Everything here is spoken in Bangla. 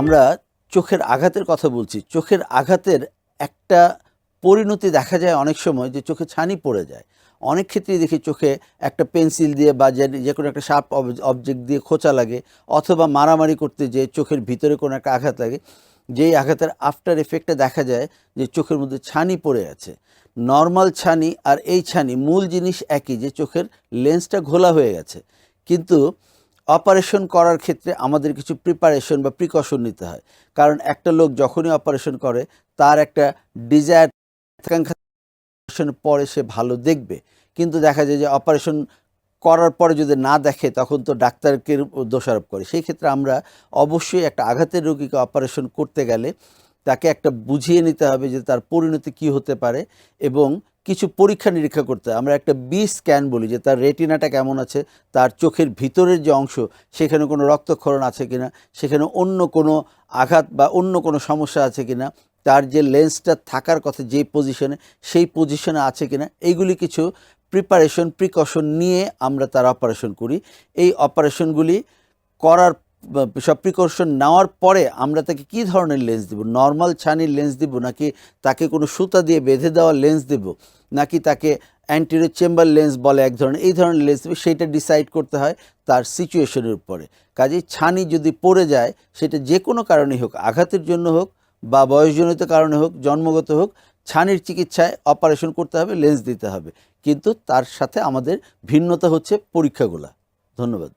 আমরা চোখের আঘাতের কথা বলছি। চোখের আঘাতের একটা পরিণতি দেখা যায় অনেক সময় যে চোখে ছানি পড়ে যায়। অনেক ক্ষেত্রেই দেখি চোখে একটা পেন্সিল দিয়ে বা যে কোনো একটা শার্প অবজেক্ট দিয়ে খোঁচা লাগে অথবা মারামারি করতে যে চোখের ভিতরে কোনো একটা আঘাত লাগে, যেই আঘাতের আফটার এফেক্টে দেখা যায় যে চোখের মধ্যে ছানি পড়ে আছে। নর্মাল ছানি আর এই ছানি, মূল জিনিস একই যে চোখের লেন্সটা ঘোলা হয়ে গেছে। কিন্তু অপারেশন করার ক্ষেত্রে আমাদের কিছু প্রিপারেশন বা প্রিকশন নিতে হয়। কারণ একটা লোক যখনই অপারেশন করে, তার একটা ডিজায়ার আকাঙ্ক্ষা পরে সে ভালো দেখবে। কিন্তু দেখা যায় যে অপারেশন করার পরে যদি না দেখে, তখন তো ডাক্তারকে দোষারোপ করে। সেই ক্ষেত্রে আমরা অবশ্যই একটা আঘাতের রোগীকে অপারেশন করতে গেলে তাকে একটা বুঝিয়ে নিতে হবে যে তার পরিণতি কী হতে পারে এবং কিছু পরীক্ষা নিরীক্ষা করতে হয়। আমরা একটা বি স্ক্যান বলি যে তার রেটিনাটা কেমন আছে, তার চোখের ভিতরের যে অংশ, সেখানে কোনো রক্তক্ষরণ আছে কিনা, সেখানে অন্য কোনো আঘাত বা অন্য কোনো সমস্যা আছে কিনা, তার যে লেন্সটা থাকার কথা যেই পজিশনে সেই পজিশনে আছে কিনা, এইগুলি কিছু প্রিপারেশন প্রিকশন নিয়ে আমরা তার অপারেশন করি। এই অপারেশনগুলি করার সব প্রিকশন নেওয়ার পরে আমরা তাকে কী ধরনের লেন্স দেব? নর্মাল ছানির লেন্স দিব নাকি তাকে কোনো সুতা দিয়ে বেঁধে দেওয়া লেন্স দেব? নাকি তাকে অ্যান্টিরো চেম্বার লেন্স বলে এক ধরনের, এই ধরনের লেন্স দেবে? সেইটা ডিসাইড করতে হয় তার সিচুয়েশনের উপরে। কাজেই ছানি যদি পড়ে যায়, সেটা যে কোনো কারণেই হোক, আঘাতের জন্য হোক বা বয়সজনিত কারণে হোক, জন্মগত হোক, ছানির চিকিৎসায় অপারেশন করতে হবে লেন্স দিতে হবে। কিন্তু তার সাথে আমাদের ভিন্নতা হচ্ছে পরীক্ষাগুলা। ধন্যবাদ।